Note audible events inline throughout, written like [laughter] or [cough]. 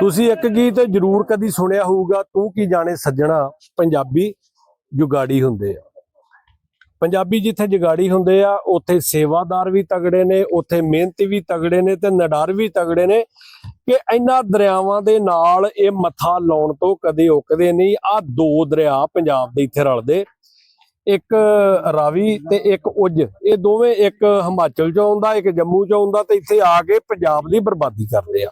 ਤੁਸੀਂ ਇੱਕ ਗੀਤ ਜ਼ਰੂਰ ਕਦੀ ਸੁਣਿਆ ਹੋਊਗਾ, ਤੂੰ ਕੀ ਜਾਣੇ ਸੱਜਣਾ, ਪੰਜਾਬੀ ਜੁਗਾੜੀ ਹੁੰਦੇ ਆ। ਪੰਜਾਬੀ ਜਿੱਥੇ ਜੁਗਾੜੀ ਹੁੰਦੇ ਆ, ਉੱਥੇ ਸੇਵਾਦਾਰ ਵੀ ਤਗੜੇ ਨੇ, ਉੱਥੇ ਮਿਹਨਤੀ ਵੀ ਤਗੜੇ ਨੇ ਤੇ ਨਡਾਰ ਵੀ ਤਗੜੇ ਨੇ ਕਿ ਇਹਨਾਂ ਦਰਿਆਵਾਂ ਦੇ ਨਾਲ ਇਹ ਮੱਥਾ ਲਾਉਣ ਤੋਂ ਕਦੇ ਉਕਦੇ ਨਹੀਂ। ਆ ਦੋ ਦਰਿਆ ਪੰਜਾਬ ਦੇ ਇੱਥੇ ਰਲਦੇ, ਇੱਕ ਰਾਵੀ ਤੇ ਇੱਕ ਉੱਜ। ਇਹ ਦੋਵੇਂ ਇੱਕ ਹਿਮਾਚਲ ਚੋਂ ਆਉਂਦਾ, ਇੱਕ ਜੰਮੂ ਚੋਂ ਆਉਂਦਾ ਤੇ ਇੱਥੇ ਆ ਕੇ ਪੰਜਾਬ ਦੀ ਬਰਬਾਦੀ ਕਰਦੇ ਆ।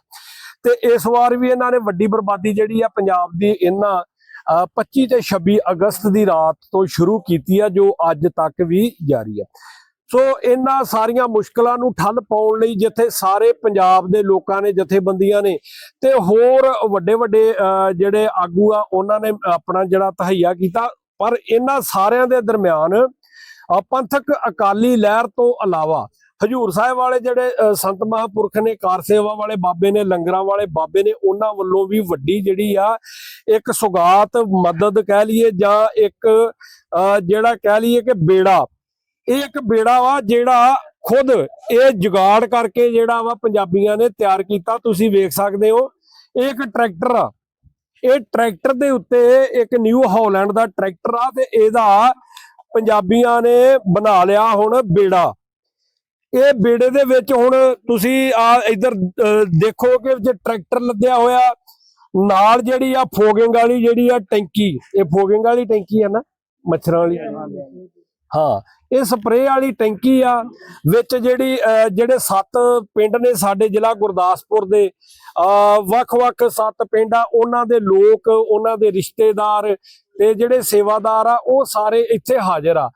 ਤੇ ਇਸ ਵਾਰ ਵੀ ਇਹਨਾਂ ਨੇ ਵੱਡੀ ਬਰਬਾਦੀ ਜਿਹੜੀ ਆ ਪੰਜਾਬ ਦੀ ਇਹਨਾਂ ਅਹ 25 ਤੇ 26 ਅਗਸਤ ਦੀ ਰਾਤ ਤੋਂ ਸ਼ੁਰੂ ਕੀਤੀ ਆ, ਜੋ ਅੱਜ ਤੱਕ ਵੀ ਜਾਰੀ ਆ। ਸੋ ਇਹਨਾਂ ਸਾਰੀਆਂ ਮੁਸ਼ਕਲਾਂ ਨੂੰ ਠੱਲ ਪਾਉਣ ਲਈ ਜਿੱਥੇ ਸਾਰੇ ਪੰਜਾਬ ਦੇ ਲੋਕਾਂ ਨੇ ਜਥੇਬੰਦੀਆਂ ਨੇ ਤੇ ਹੋਰ ਵੱਡੇ ਵੱਡੇ ਅਹ ਜਿਹੜੇ ਆਗੂ ਆ, ਉਹਨਾਂ ਨੇ ਆਪਣਾ ਜਿਹੜਾ ਤਹਈਆ ਕੀਤਾ। ਪਰ ਇਹਨਾਂ ਸਾਰਿਆਂ ਦੇ ਦਰਮਿਆਨ ਪੰਥਕ ਅਕਾਲੀ ਲਹਿਰ ਤੋਂ ਇਲਾਵਾ ਹਜੂਰ ਸਾਹਿਬ ਵਾਲੇ ਜਿਹੜੇ ਸੰਤ ਮਹਾਂਪੁਰਖ ਨੇ, ਕਾਰ ਸੇਵਾ ਵਾਲੇ ਬਾਬੇ ਨੇ, ਲੰਗਰਾਂ ਵਾਲੇ ਬਾਬੇ ਨੇ, ਉਹਨਾਂ ਵੱਲੋਂ ਵੀ ਵੱਡੀ ਜਿਹੜੀ ਆ, ਇੱਕ ਸੁਗਾਤ, ਮਦਦ ਕਹਿ ਲਈਏ ਜਾਂ ਇੱਕ, ਅਹ, ਜਿਹੜਾ ਕਹਿ ਲਈਏ ਕਿ ਬੇੜਾ। ਇਹ ਇੱਕ ਬੇੜਾ ਵਾ ਜਿਹੜਾ ਖੁਦ ਇਹ ਜੁਗਾੜ ਕਰਕੇ ਜਿਹੜਾ ਵਾ ਪੰਜਾਬੀਆਂ ਨੇ ਤਿਆਰ ਕੀਤਾ, ਤੁਸੀਂ ਵੇਖ ਸਕਦੇ ਹੋ। ਇਹ ਇੱਕ ਟਰੈਕਟਰ ਆ। ਇਹ ਟਰੈਕਟਰ ਦੇ ਉੱਤੇ ਇੱਕ ਨਿਊ ਹਾਲੈਂਡ ਦਾ ਟਰੈਕਟਰ ਆ ਤੇ ਇਹਦਾ ਪੰਜਾਬੀਆਂ ਨੇ ਬਣਾ ਲਿਆ ਹੁਣ ਬੇੜਾ। ਇਹ ਬੇੜੇ ਦੇ ਵਿੱਚ ਹੁਣ ਤੁਸੀਂ ਆ ਇਧਰ ਦੇਖੋ ਕਿ ਜੇ ਟਰੈਕਟਰ ਲੱਦਿਆ ਹੋਇਆ ਨਾਲ ਜਿਹੜੀ ਆ ਫੋਗਿੰਗ ਵਾਲੀ ਜਿਹੜੀ ਆ ਟੈਂਕੀ ਇਹ ਫੋਗਿੰਗ ਵਾਲੀ ਟੈਂਕੀ ਆ ਨਾ ਮੱਛਰਾਂ ਵਾਲੀ? ਹਾਂ ਇਹ ਸਪਰੇਅ ਵਾਲੀ ਟੈਂਕੀ ਆ ਵਿੱਚ ਜਿਹੜੀ ਅਹ, ਜਿਹੜੇ ਸੱਤ ਪਿੰਡ ਨੇ ਸਾਡੇ ਜ਼ਿਲ੍ਹਾ ਗੁਰਦਾਸਪੁਰ ਦੇ ਅਹ, ਵੱਖ-ਵੱਖ ਸੱਤ ਪਿੰਡ ਆ ਉਹਨਾਂ ਦੇ ਲੋਕ ਉਹਨਾਂ ਦੇ ਰਿਸ਼ਤੇਦਾਰ ਤੇ ਜਿਹੜੇ ਸੇਵਾਦਾਰ ਆ ਉਹ ਸਾਰੇ ਇੱਥੇ ਹਾਜ਼ਰ ਆ।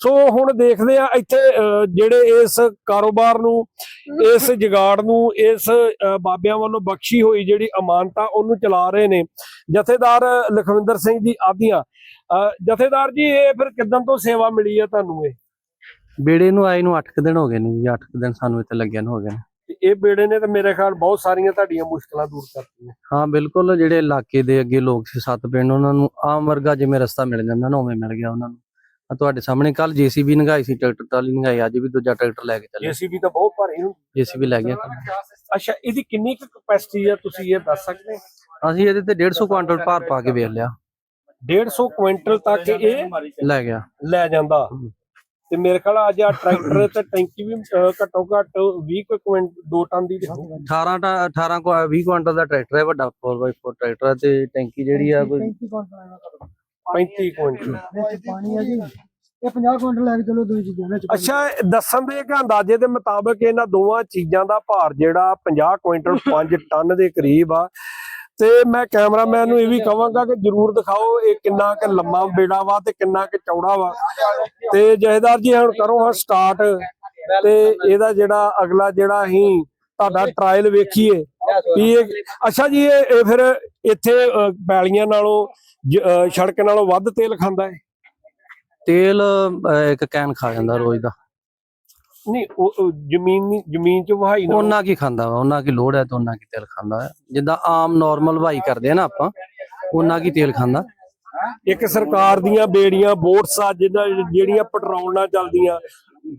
ਸੋ ਹੁਣ ਦੇਖਦੇ ਆ ਇੱਥੇ ਜਿਹੜੇ ਇਸ ਕਾਰੋਬਾਰ ਨੂੰ ਇਸ ਜਗਾੜ ਨੂੰ ਇਸ ਬਾਬਿਆਂ ਵੱਲੋਂ ਬਖਸ਼ੀ ਹੋਈ ਜਿਹੜੀ ਅਮਾਨਤਾ ਉਹਨੂੰ ਚਲਾ ਰਹੇ ਨੇ। ਜਥੇਦਾਰ ਲਖਵਿੰਦਰ ਸਿੰਘ ਜੀ ਆਦੀਆਂ। ਜਥੇਦਾਰ ਜੀ ਇਹ ਫਿਰ ਕਿਦਾਂ ਤੋਂ ਸੇਵਾ ਮਿਲੀ ਆ ਤੁਹਾਨੂੰ ਇਹ? ਬੇੜੇ ਨੂੰ ਆਏ ਨੂੰ 8 ਦਿਨ ਹੋ ਗਏ ਨੇ ਜੀ 8 ਦਿਨ ਸਾਨੂੰ ਇੱਥੇ ਲੱਗਿਆ ਨੂੰ ਹੋ ਗਏ ਨੇ। ਇਹ ਬੇੜੇ ਨੇ ਤਾਂ ਮੇਰੇ ਖਿਆਲ ਬਹੁਤ ਸਾਰੀਆਂ ਤੁਹਾਡੀਆਂ ਮੁਸ਼ਕਲਾਂ ਦੂਰ ਕਰਤੀਆਂ। ਹਾਂ ਬਿਲਕੁਲ ਜਿਹੜੇ ਇਲਾਕੇ ਦੇ ਅੱਗੇ ਲੋਕ ਸੀ ਸੱਤ ਪਿੰਡ ਉਹਨਾਂ ਨੂੰ ਆਮ ਵਰਗਾ ਜਿਵੇਂ ਰਸਤਾ ਮਿਲ ਜਾਂਦਾ ਨਾ ਉਵੇਂ ਮਿਲ ਗਿਆ ਉਹਨਾਂ ਨੂੰ। ਆ ਤੁਹਾਡੇ ਸਾਹਮਣੇ ਕੱਲ ਜੀਸੀਬੀ ਨੰਗਾਈ ਸੀ ਟਰੈਕਟਰ ਟਰਾਲੀ ਨੰਗਾਈ ਅੱਜ ਵੀ ਦੂਜਾ ਟਰੈਕਟਰ ਲੈ ਕੇ ਚੱਲੇ ਜੀਸੀਬੀ ਤਾਂ ਬਹੁਤ ਭਾਰੀ ਹੁੰਦੀ ਜੀਸੀਬੀ ਲੈ ਗਿਆ ਅੱਛਾ ਇਹਦੀ ਕਿੰਨੀ ਕੁ ਕਪੈਸਿਟੀ ਆ ਤੁਸੀਂ ਇਹ ਦੱਸ ਸਕਦੇ? ਅਸੀਂ ਇਹਦੇ ਤੇ 150 ਕੁਆਂਟਲ ਭਾਰ ਪਾ ਕੇ ਵੇਚ ਲਿਆ 150 ਕੁਇੰਟਲ ਤੱਕ ਇਹ ਲੈ ਗਿਆ ਲੈ ਜਾਂਦਾ। ਤੇ ਮੇਰੇ ਖਿਆਲ ਅੱਜ ਆ ਟਰੈਕਟਰ ਤੇ ਟੈਂਕੀ ਵੀ ਘੱਟੋ ਘੱਟ 20 ਕੁ ਕੁਇੰਟ 2 ਟਨ ਦੀ ਤੇ ਹੋਊ। 18 ਟਾ 18 ਕੁ 20 ਕੁਆਂਟਲ ਦਾ ਟਰੈਕਟਰ ਹੈ ਵੱਡਾ 4x4 ਟਰੈਕਟਰ ਤੇ ਟੈਂਕੀ ਜਿਹੜੀ ਆ ਕੋਈ 35 ਕੁਇੰਟਲ। ਪਾਣੀ ਆ ਜੀ। ਇਹ 50 ਕੁਇੰਟਲ ਲੈ ਕੇ ਚਲੋ ਦੋ ਚੀਜ਼ਾਂ ਵਿੱਚ ਅੱਛਾ ਦੱਸਣ ਦੇ ਕਿ ਅੰਦਾਜ਼ੇ ਦੇ ਮੁਤਾਬਕ ਇਹਨਾਂ ਦੋਵਾਂ ਚੀਜ਼ਾਂ ਦਾ ਭਾਰ ਜਿਹੜਾ 50 ਕੁਇੰਟਲ [laughs] 5 ਟਨ ਦੇ ਕਰੀਬ ਆ। ਤੇ ਮੈਂ ਕੈਮਰਾਮੈਨ ਨੂੰ ਇਹ ਵੀ ਕਹਾਂਗਾ ਕਿ ਜਰੂਰ ਦਿਖਾਓ ਇਹ ਕਿੰਨਾ ਕਿ ਲੰਮਾ ਬੇੜਾ ਵਾ ਤੇ ਕਿੰਨਾ ਕਿ ਚੌੜਾ ਵਾ। ਤੇ ਜਹੇਦਾਰ ਜੀ ਹੁਣ ਕਰੋ ਹਾਂ ਸਟਾਰਟ ਤੇ ਇਹਦਾ ਜਿਹੜਾ ਅਗਲਾ ਜਿਹੜਾ ਅਸੀਂ ਤੁਹਾਡਾ ਟ੍ਰਾਇਲ ਵੇਖੀਏ। ਵੀ ਇਹ ਅੱਛਾ ਜੀ ਇਹ ਇਹ ਫਿਰ ਇੱਥੇ ਪੈਲੀਆਂ ਨਾਲੋਂ ਜ- ਸੜਕ ਨਾਲੋਂ ਵੱਧ ਤੇਲ ਖਾਂਦਾ ਹੈ ਤੇਲ ਅਹ, ਇੱਕ ਕੈਨ ਖਾ ਜਾਂਦਾ ਰੋਜ਼ ਦਾ। ਨਹੀਂ ਉਹ ਉਹ ਜ਼ਮੀਨ ਨਹੀਂ ਜ਼ਮੀਨ ਚ ਵਹਾਈ ਨਾਲ ਉਹਨਾਂ ਕੀ ਖਾਂਦਾ ਵਾ ਉਹਨਾਂ ਕੀ ਲੋੜ ਹੈ ਤਾਂ ਉਹਨਾਂ ਕੀ ਤੇਲ ਖਾਂਦਾ ਹੈ ਜਿੱਦਾਂ ਆਮ ਨਾਰਮਲ ਵਾਈ ਕਰਦੇ ਆ ਨਾ ਆਪਾਂ ਉਹਨਾਂ ਕੀ ਤੇਲ ਖਾਂਦਾ। ਇੱਕ ਸਰਕਾਰ ਦੀਆਂ ਬੇੜੀਆਂ ਬੋਟਸ ਆ ਜਿਹਨਾਂ ਜਿਹੜੀਆਂ ਪੈਟਰੋਲ ਨਾਲ ਚੱਲਦੀਆਂ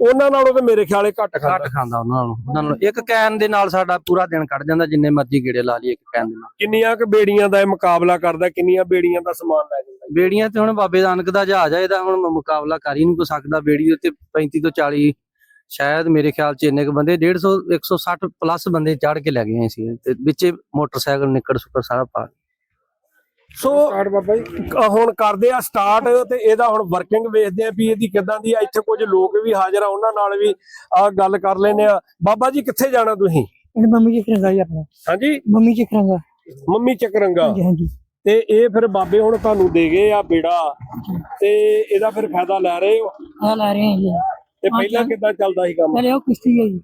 ਉਹਨਾਂ ਨਾਲੋਂ ਤੇ ਮੇਰੇ ਖਿਆਲੇ ਘੱਟ ਘੱਟ ਖਾਂਦਾ ਖਾਂਦਾ ਉਹਨਾਂ ਨੂੰ ਉਹਨਾਂ ਨੂੰ ਇੱਕ ਕੈਨ ਦੇ ਨਾਲ ਸਾਡਾ ਪੂਰਾ ਦਿਨ ਕੱਢ ਜਾਂਦਾ ਜਿੰਨੇ ਮਰਜ਼ੀ ਗੇੜੇ ਲਾ ਲਈ ਇੱਕ ਕੈਨ ਦੇ ਨਾਲ। ਕਿੰਨੀਆਂ ਕੁ ਬੇੜੀਆਂ ਦਾ ਇਹ ਮੁਕਾਬਲਾ ਕਰਦਾ ਕਿੰਨੀਆਂ ਬੇੜੀਆਂ ਦਾ ਸਮਾਨ ਲੈ ਜਾਂਦਾ? ਬੇੜੀਆਂ ਤੇ ਹੁਣ ਬਾਬੇ ਨਾਨਕ ਦਾ ਜਹਾਜ਼ ਆ ਇਹਦਾ ਹੁਣ ਮੁਕਾਬਲਾ ਕਰ ਹੀ ਨਹੀਂ ਕੋ ਸਕਦਾ। ਬੇੜੀ ਦੇ ਉੱਤੇ 35 ਤੋਂ 40 ਸ਼ਾਇਦ ਮੇਰੇ ਖਿਆਲ ਚ ਇੰਨੇ ਕ ਬੰਦੇ 150 160 ਪਲੱਸ ਬੰਦੇ ਚੜ ਕੇ ਲੈ ਗਏ ਸੀ ਤੇ ਵਿੱਚੇ ਮੋਟਰਸਾਈਕਲ ਨਿੱਕੜ ਸੁੱਕੜ ਸਾਰਾ ਪਾ ਸੋ ਅ, ਹੁਣ ਕਰਦੇ ਆ ਸਟਾਰਟ ਤੇ ਇਹਦਾ ਹੁਣ ਵਰਕਿੰਗ ਵੇਖਦੇ ਆ ਵੀ ਇਹਦੀ ਕਿਦਾਂ ਦੀ ਆ। ਇੱਥੇ ਕੁਝ ਲੋਕ ਵੀ ਹਾਜ਼ਰ ਆ ਉਹਨਾਂ ਨਾਲ ਵੀ ਆ ਗੱਲ ਕਰ ਲੈਨੇ ਆ। ਬਾਬਾ ਜੀ ਕਿੱਥੇ ਜਾਣਾ ਤੁਸੀਂ? ਮੰਮੀ ਜੀ ਕਰਾਂਗਾ ਜੀ ਆਪਣਾ। ਹਾਂਜੀ? ਮੰਮੀ ਜੀ ਕਰਾਂਗਾ ਮੰਮੀ ਚੱਕਰੰਗਾ। ਹਾਂਜੀ ਹਾਂਜੀ। ਤੇ ਇਹ ਫਿਰ ਬਾਬੇ ਹੁਣ ਤੁਹਾਨੂੰ ਦੇ ਗਏ ਆ ਬੇੜਾ। ਤੇ ਇਹਦਾ ਫਿਰ ਫਾਇਦਾ ਲੈ ਰਹੇ ਹੋ? ਆ ਲੈ ਰਹੇ ਹਾਂ ਜੀ। ਤੇ ਪਹਿਲਾਂ ਕਿੱਦਾਂ ਚੱਲਦਾ ਸੀ ਕੰਮ? ਪਹਿਲੇ ਉਹ ਕਿਸ਼ਤੀ ਹੈ ਜੀ।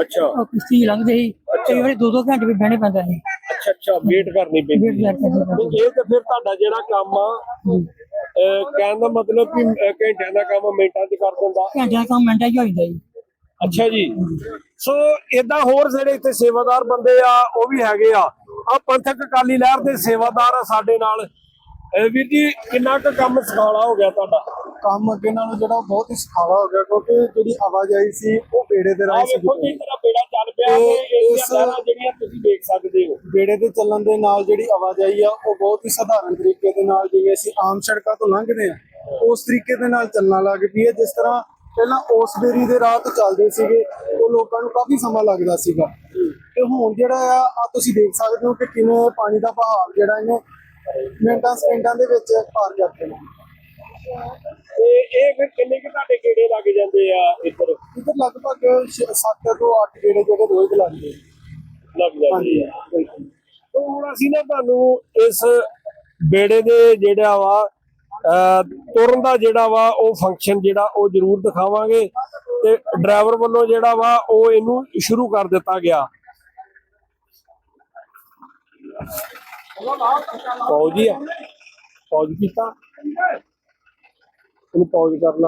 ਅੱਛਾ। ਉਹ ਕਿਸ਼ਤੀ ਲੰਘਦੇ ਸੀ। ਕਈ ਵਾਰੀ ਦੋ ਦੋ ਘੰਟੇ ਵੀ ਬਹਿਣੇ ਪੈਂਦਾ ਸੀ। ਅੱਛਾ ਅੱਛਾ ਵੇਟ ਕਰਨੀ ਪੈਂਦੀ ਹੈ। ਤੇ ਇਹ ਤੇ ਫਿਰ ਤੁਹਾਡਾ ਜਿਹੜਾ ਕੰਮ ਆ ਕਹਿਣ ਦਾ ਮਤਲਬ ਕਿ ਘੰਟਿਆਂ ਦਾ ਕੰਮ ਮਿੰਟਾਂ 'ਚ ਕਰ ਦਿੰਦਾ। ਘੰਟਿਆਂ ਦਾ ਕੰਮ ਮਿੰਟਾਂ 'ਚ ਹੋ ਜਾਂਦਾ ਜੀ। ਅੱਛਾ ਜੀ। ਸੋ ਇਦਾਂ ਹੋਰ ਜਿਹੜੇ ਇੱਥੇ ਸੇਵਾਦਾਰ ਬੰਦੇ ਆ ਉਹ ਵੀ ਹੈਗੇ ਆ। ਆ ਪੰਥਕ ਅਕਾਲੀ ਲਹਿਰ ਦੇ ਸੇਵਾਦਾਰ ਆ ਸਾਡੇ ਨਾਲ। ਵੀਰ ਜੀ ਕਿੰਨਾ ਕੁ ਕੰਮ ਸਖਾਲਾ ਹੋ ਗਿਆ ਤੁਹਾਡਾ? ਕੰਮ ਅੱਗੇ ਨਾਲੋਂ ਜਿਹੜਾ ਉਹ ਬਹੁਤ ਹੀ ਸੁਖਾਲਾ ਹੋ ਗਿਆ ਕਿਉਂਕਿ ਜਿਹੜੀ ਆਵਾਜਾਈ ਸੀ ਉਹ ਬੇੜੇ ਦੇ ਰਾਹੀਂ ਸੀ ਵੇਖੋ ਜੀ ਤੇਰਾ ਬੇੜਾ ਚੱਲ ਪਿਆ ਤੇ ਇਸ- ਜਿਹੜੀਆਂ ਤੁਸੀਂ ਦੇਖ ਸਕਦੇ ਹੋ। ਬੇੜੇ ਤੇ ਚੱਲਣ ਦੇ ਨਾਲ ਜਿਹੜੀ ਆਵਾਜਾਈ ਆ ਉਹ ਬਹੁਤ ਹੀ ਸਧਾਰਨ ਤਰੀਕੇ ਦੇ ਨਾਲ ਜਿਵੇਂ ਅਸੀਂ ਆਮ ਸੜਕਾਂ ਤੋਂ ਲੰਘਦੇ ਆ ਉਸ ਤਰੀਕੇ ਦੇ ਨਾਲ ਚੱਲਣਾ ਲੱਗ ਪਈ ਹੈ। ਜਿਸ ਤਰ੍ਹਾਂ ਪਹਿਲਾਂ ਉਸ ਬੇਰੀ ਦੇ ਰਾਹ ਤੋਂ ਚੱਲਦੇ ਸੀਗੇ ਉਹ ਲੋਕਾਂ ਨੂੰ ਕਾਫੀ ਸਮਾਂ ਲੱਗਦਾ ਸੀਗਾ। ਤੇ ਹੁਣ ਜਿਹੜਾ ਆ ਤੁਸੀਂ ਦੇਖ ਸਕਦੇ ਹੋ ਕਿ ਕਿਵੇਂ ਪਾਣੀ ਦਾ ਵਹਾਅ ਜਿਹੜਾ ਇਹਨੇ ਮਿੰਟਾਂ ਸਕਿੰਟਾਂ ਦੇ ਵਿੱਚ ਪਾਰ ਕਰ ਦੇਣਾ। ਤੇ ਇਹ ਫਿਰ ਕਿੰਨੇ ਕਿ ਤੁਹਾਡੇ ਗੇੜੇ ਲੱਗ ਜਾਂਦੇ ਆ ਇੱਧਰ? ਇੱਧਰ ਲਗਭਗ 7 ਤੋਂ 8 ਜਿਹੜੇ ਜਿਹੜੇ ਰੋਜ਼ ਲੱਗਦੇ ਲੱਗ ਜਾਂਦੇ ਆ। ਤੇ ਹੁਣ ਅਸੀਂ ਨਾ ਤੁਹਾਨੂੰ ਇਸ ਬੇੜੇ ਦੇ ਜਿਹੜਾ ਵਾ ਤੁਰਨ ਦਾ ਜਿਹੜਾ ਵਾ ਉਹ ਫੰਕਸ਼ਨ ਜਿਹੜਾ ਉਹ ਜ਼ਰੂਰ ਦਿਖਾਵਾਂਗੇ। ਤੇ ਡਰਾਈਵਰ ਵੱਲੋਂ ਜਿਹੜਾ ਵਾ ਉਹ ਇਹਨੂੰ ਸ਼ੁਰੂ ਕਰ ਦਿੱਤਾ ਗਿਆ। ਪੌਜ ਹੀ ਆ। ਪੌਜ ਕੀਤਾ। ਇਹਨੂੰ ਪੌਜ ਕਰ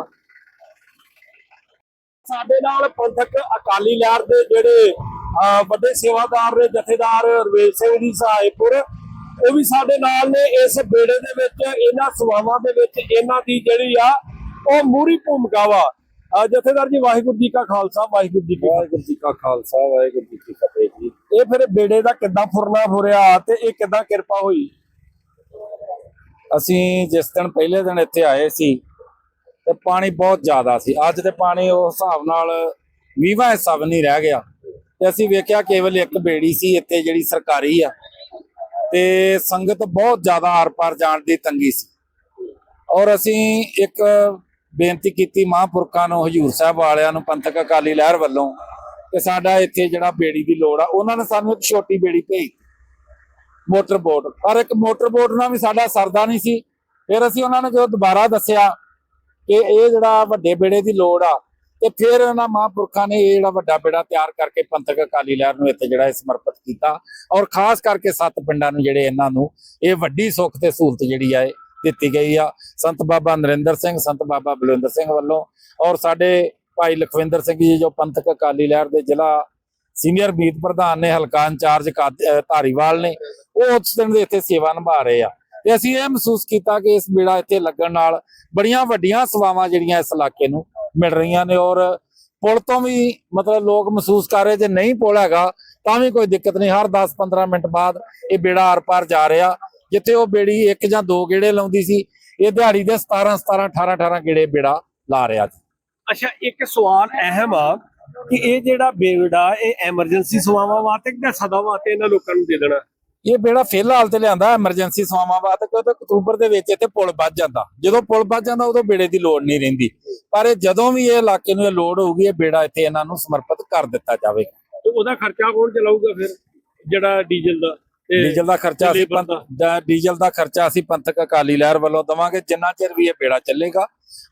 ਸਾਡੇ ਨਾਲ ਪੰਥਕ ਅਕਾਲੀ ਲਹਿਰ ਦੇ ਜਿਹੜੇ ਵੱਡੇ ਸੇਵਾਦਾਰ ਨੇ, ਜਥੇਦਾਰ ਰਵੇਸ਼ ਸਿੰਘ ਜੀ ਸਹਾਇਪੁਰ ਉਹ ਵੀ ਸਾਡੇ ਨਾਲ ਨੇ। ਇਸ ਬੇੜੇ ਦੇ ਵਿੱਚ, ਇਹਨਾਂ ਸਵਾਵਾਂ ਦੇ ਵਿੱਚ, ਇਹਨਾਂ ਦੀ ਜਿਹੜੀ ਆ, ਉਹ ਮੂਰੀ ਭੂਮਿਕਾ ਵਾ। ਜਥੇਦਾਰ ਜੀ ਵਾਹਿਗੁਰੂ ਜੀ ਕਾ ਖਾਲਸਾ ਵਾਹਿਗੁਰੂ ਜੀ ਕੀ ਫਤਿਹ। ਵਾਹਿਗੁਰੂ ਜੀ ਕਾ ਖਾਲਸਾ ਵਾਹਿਗੁਰੂ ਜੀ ਕੀ ਫਤਿਹ ਜੀ। ਇਹ ਫਿਰ ਬੇੜੇ ਦਾ ਕਿੱਦਾਂ ਫੁਰਨਾ ਫੁਰਿਆ ਤੇ ਇਹ ਕਿੱਦਾਂ ਕਿਰਪਾ ਹੋਈ? ਅਸੀਂ ਜਿਸ ਦਿਨ ਪਹਿਲੇ ਦਿਨ ਇੱਥੇ ਆਏ ਸੀ ਤੇ ਪਾਣੀ ਬਹੁਤ ਜ਼ਿਆਦਾ ਸੀ। ਅੱਜ ਤੇ ਪਾਣੀ ਉਸ ਹਿਸਾਬ ਨਾਲ 20ਵਾਂ ਹਿੱਸਾ ਵੀ ਨਹੀਂ ਰਹਿ ਗਿਆ। ਤੇ ਅਸੀਂ ਵੇਖਿਆ ਕੇਵਲ ਇੱਕ ਬੇੜੀ ਸੀ ਇੱਥੇ ਜਿਹੜੀ ਸਰਕਾਰੀ ਆ। ਤੇ ਸੰਗਤ ਬਹੁਤ ਜ਼ਿਆਦਾ ਆਰ-ਪਾਰ ਜਾਣ ਦੀ ਤੰਗੀ ਸੀ। ਔਰ ਅਸੀਂ ਇੱਕ ਬੇਨਤੀ ਕੀਤੀ ਮਹਾਂਪੁਰਖਾਂ ਨੂੰ, ਹਜੂਰ ਸਾਹਿਬ ਵਾਲਿਆਂ ਨੂੰ, ਪੰਥਕ ਅਕਾਲੀ ਲਹਿਰ ਵੱਲੋਂ ਕਿ ਸਾਡਾ ਇੱਥੇ ਜਿਹੜਾ ਬੇੜੀ ਦੀ ਲੋੜ ਆ, ਉਹਨਾਂ ਨੇ ਸਾਨੂੰ ਇੱਕ ਛੋਟੀ ਬੇੜੀ ਭੇਜੀ ਮੋਟਰ ਬੋਟ। ਪਰ ਇੱਕ ਮੋਟਰ ਬੋਟ ਨਾਲ ਵੀ ਸਾਡਾ ਸਰਦਾ ਨਹੀਂ ਸੀ। ਫਿਰ ਅਸੀਂ ਉਹਨਾਂ ਨੂੰ ਜਦੋਂ ਦੁਬਾਰਾ ਦੱਸਿਆ ਕਿ ਇਹ ਜਿਹੜਾ ਵੱਡੇ ਬੇੜੇ ਦੀ ਲੋੜ ਆ, ਤੇ ਫਿਰ ਉਹਨਾਂ ਮਹਾਂਪੁਰਖਾਂ ਨੇ ਇਹ ਜਿਹੜਾ ਵੱਡਾ ਬੇੜਾ ਤਿਆਰ ਕਰਕੇ ਪੰਥਕ ਅਕਾਲੀ ਲਹਿਰ ਨੂੰ ਇੱਥੇ ਜਿਹੜਾ ਇਹ ਸਮਰਪਿਤ ਕੀਤਾ। ਔਰ ਖਾਸ ਕਰਕੇ ਸੱਤ ਪਿੰਡਾਂ ਨੂੰ, ਜਿਹੜੇ ਇਹਨਾਂ ਨੂੰ, ਇਹ ਵੱਡੀ ਸੁੱਖ ਤੇ ਸਹੂਲਤ ਜਿਹੜੀ ਆ ਦਿੱਤੀ ਗਈ ਆ। ਸੰਤ ਬਾਬਾ ਨਰਿੰਦਰ ਸਿੰਘ, ਸੰਤ ਬਾਬਾ ਬਲਵਿੰਦਰ ਸਿੰਘ ਵੱਲੋਂ ਔਰ ਸਾਡੇ ਭਾਈ ਲਖਵਿੰਦਰ ਸਿੰਘ ਜੀ ਜੋ ਪੰਥਕ ਅਕਾਲੀ ਲਹਿਰ ਦੇ ਜ਼ਿਲ੍ਹਾ ਸੀਨੀਅਰ ਮੀਤ ਪ੍ਰਧਾਨ ਨੇ, ਹਲਕਾ ਇੰਚਾਰਜ ਕਾ- ਧਾਰੀਵਾਲ ਨੇ, ਉਹ ਉਸ ਦਿਨ ਦੇ ਇੱਥੇ ਸੇਵਾ ਨਿਭਾ ਰਹੇ ਆ। ਤੇ ਅਸੀਂ ਇਹ ਮਹਿਸੂਸ ਕੀਤਾ ਕਿ ਇਸ ਬੇੜਾ ਇੱਥੇ ਲੱਗਣ ਨਾਲ ਬੜੀਆਂ ਵੱਡੀਆਂ ਸੇਵਾਵਾਂ ਜਿਹੜੀਆਂ ਇਸ ਇਲਾਕੇ ਨੂੰ ਮਿਲ ਰਹੀਆਂ ਨੇ ਔਰ ਪੁਲ ਤੋਂ ਵੀ ਮਤਲਬ ਲੋਕ ਮਹਿਸੂਸ ਕਰ ਰਹੇ, ਜੇ ਨਹੀਂ ਪੁਲ ਹੈਗਾ ਤਾਂ ਵੀ ਕੋਈ ਦਿੱਕਤ ਨਹੀਂ। ਹਰ 10-15 ਮਿੰਟ ਬਾਅਦ ਇਹ ਬੇੜਾ ਆਰ-ਪਾਰ ਜਾ ਰਿਹਾ। ਜਿੱਥੇ ਉਹ ਬੇੜੀ ਇੱਕ ਜਾਂ ਦੋ ਗੇੜੇ ਲਾਉਂਦੀ ਸੀ ਇਹ ਦਿਹਾੜੀ ਦੇ 17 17 18 18 ਗੇੜੇ ਬੇੜਾ ਲਾ ਰਿਹਾ ਜੀ ਅੱਛਾ ਇੱਕ ਸਵਾਲ ਅਹਿਮ ਆ ਕਿ ਇਹ ਜਿਹੜਾ ਬੇੜਾ ਇਹ ਐਮਰਜੈਂਸੀ ਸੇਵਾਵਾਂ ਵਾਸਤੇ ਕਿ ਸਦਾ ਵਾਸਤੇ ਇਹਨਾਂ ਲੋਕਾਂ ਨੂੰ ਦੇ ਦੇਣਾ? ਇਹ ਬੇੜਾ ਫਿਲਹਾਲ ਤੇ ਲਿਆਂਦਾ ਐਮਰਜੈਂਸੀ ਸੇਵਾਵਾਂ ਵਾਸਤੇ ਕਿਉਂਕਿ ਅਕਤੂਬਰ ਦੇ ਵਿੱਚ ਇੱਥੇ ਪੁਲ ਵੱਜ ਜਾਂਦਾ। ਜਦੋਂ ਪੁਲ ਵੱਜ ਜਾਂਦਾ ਉਦੋਂ ਬੇੜੇ ਦੀ ਲੋੜ ਨਹੀਂ ਰਹਿੰਦੀ। ਪਰ ਇਹ ਜਦੋਂ ਵੀ ਇਹ ਇਲਾਕੇ ਨੂੰ ਇਹ ਲੋੜ ਹੋਊਗੀ ਇਹ ਬੇੜਾ ਇੱਥੇ ਇਹਨਾਂ ਨੂੰ ਸਮਰਪਿਤ ਕਰ ਦਿੱਤਾ ਜਾਵੇਗਾ। ਤੇ ਉਹਦਾ ਖਰਚਾ ਕੌਣ ਚਲਾਊਗਾ ਫਿਰ ਜਿਹੜਾ ਡੀਜ਼ਲ ਦਾ? ਡੀਜ਼ਲ ਦਾ ਖਰਚਾ ਅਸੀਂ ਡੀਜ਼ਲ ਦਾ ਖਰਚਾ ਅਸੀਂ ਪੰਥਕ ਅਕਾਲੀ ਲਹਿਰ ਵੱਲੋਂ ਦਵਾਂਗੇ ਜਿੰਨਾ ਚਿਰ ਵੀ ਇਹ ਬੇੜਾ ਚੱਲੇਗਾ।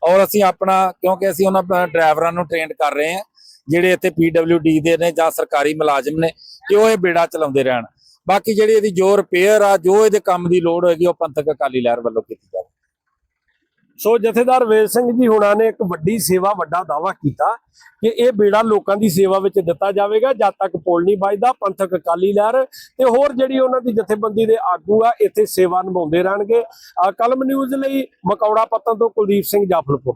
ਔਰ ਅਸੀਂ ਆਪਣਾ ਕਿਉਂਕਿ ਅਸੀਂ ਉਹਨਾਂ ਡਰਾਈਵਰਾਂ ਨੂੰ ਟ੍ਰੇਨਡ ਕਰ ਰਹੇ ਹਾਂ ਜਿਹੜੇ ਇੱਥੇ ਪੀਡਬਲਯੂਡੀ ਦੇ ਨੇ ਜਾਂ ਸਰਕਾਰੀ ਮੁਲਾਜ਼ਮ ਨੇ ਕਿ ਉਹ ਇਹ ਬੇੜਾ ਚਲਾਉਂਦੇ ਰਹਿਣ। ਬਾਕੀ ਜਿਹੜੀ ਇਹਦੀ ਜੋ ਰਿਪੇਅਰ ਆ ਜੋ ਇਹਦੇ ਕੰਮ ਦੀ ਲੋੜ ਹੋਏਗੀ ਉਹ ਪੰਥਕ ਅਕਾਲੀ ਲਹਿਰ ਵੱਲੋਂ ਕੀਤੀ ਜਾਵੇ ਸੋ ਜਥੇਦਾਰ ਵੇਲ ਸਿੰਘ ਜੀ ਹੁਣਾਂ ਨੇ ਇੱਕ ਵੱਡੀ ਸੇਵਾ, ਵੱਡਾ ਦਾਵਾ ਕੀਤਾ ਕਿ ਇਹ ਬੇੜਾ ਲੋਕਾਂ ਦੀ ਸੇਵਾ ਵਿੱਚ ਦਿੱਤਾ ਜਾਵੇਗਾ, ਜਦ ਤੱਕ ਪੋਲ ਨਹੀਂ ਵੱਜਦਾ, ਪੰਥਕ ਅਕਾਲੀ ਲਹਿਰ ਤੇ ਹੋਰ ਜਿਹੜੀ ਉਹਨਾਂ ਦੀ ਜਥੇਬੰਦੀ ਦੇ ਆਗੂ ਆ, ਇੱਥੇ ਸੇਵਾ ਨਿਭਾਉਂਦੇ ਰਹਿਣਗੇ। ਅਹ ਕਲਮ ਨਿਊਜ਼ ਲਈ ਮਕੌੜਾ ਪੱਤਨ ਤੋਂ ਕੁਲਦੀਪ ਸਿੰਘ ਜਾਫਲਪੁਰ।